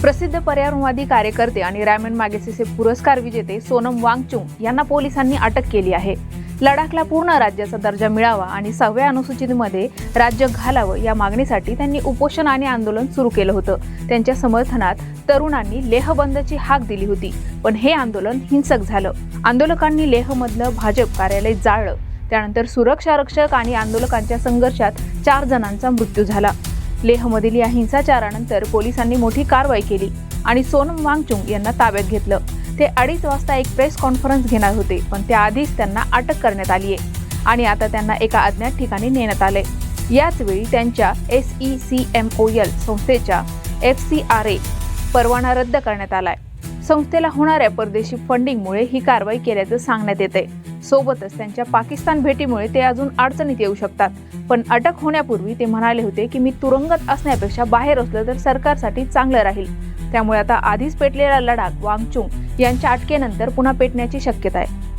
प्रसिद्ध पर्यावरणवादी कार्यकर्ते आणि रॅमन मॅगेसेसे पुरस्कार विजेते सोनम वांगचुंग यांना पोलिसांनी अटक केली आहे. लडाखला पूर्ण राज्याचा दर्जा मिळावा आणि सहाव्या अनुसूचीमध्ये राज्य घालावं या मागणीसाठी त्यांनी उपोषण आणि आंदोलन सुरू केलं होतं. त्यांच्या समर्थनात तरुणांनी लेह बंदची हाक दिली होती पण हे आंदोलन हिंसक झालं. आंदोलकांनी लेहमधलं भाजप कार्यालय जाळलं. त्यानंतर सुरक्षा रक्षक आणि आंदोलकांच्या संघर्षात चार जणांचा मृत्यू झाला. लेहमधील या हिंसाचारानंतर पोलिसांनी मोठी कारवाई केली आणि सोनम वांगचुंग यांना ताब्यात घेतलं. ते अडीच वाजता एक प्रेस कॉन्फरन्स घेणार होते पण त्याआधीच त्यांना अटक करण्यात आली आहे आणि आता त्यांना एका अज्ञात ठिकाणी नेण्यात आले याचवेळी त्यांच्या S E C M O L संस्थेच्या एफ सी आर ए परवाना रद्द करण्यात आलाय. संस्थेला होणाऱ्या परदेशी फंडिंगमुळे ही कारवाई केल्याचं सांगण्यात येते सोबतच त्यांच्या पाकिस्तान भेटीमुळे ते अजून अडचणीत येऊ शकतात. पण अटक होण्यापूर्वी ते म्हणाले होते की मी तुरुंगात असण्यापेक्षा बाहेर असलं तर सरकारसाठी चांगलं राहील. त्यामुळे आता आधीच पेटलेला लडाख वांगचुंग यांच्या अटकेनंतर पुन्हा पेटण्याची शक्यता आहे.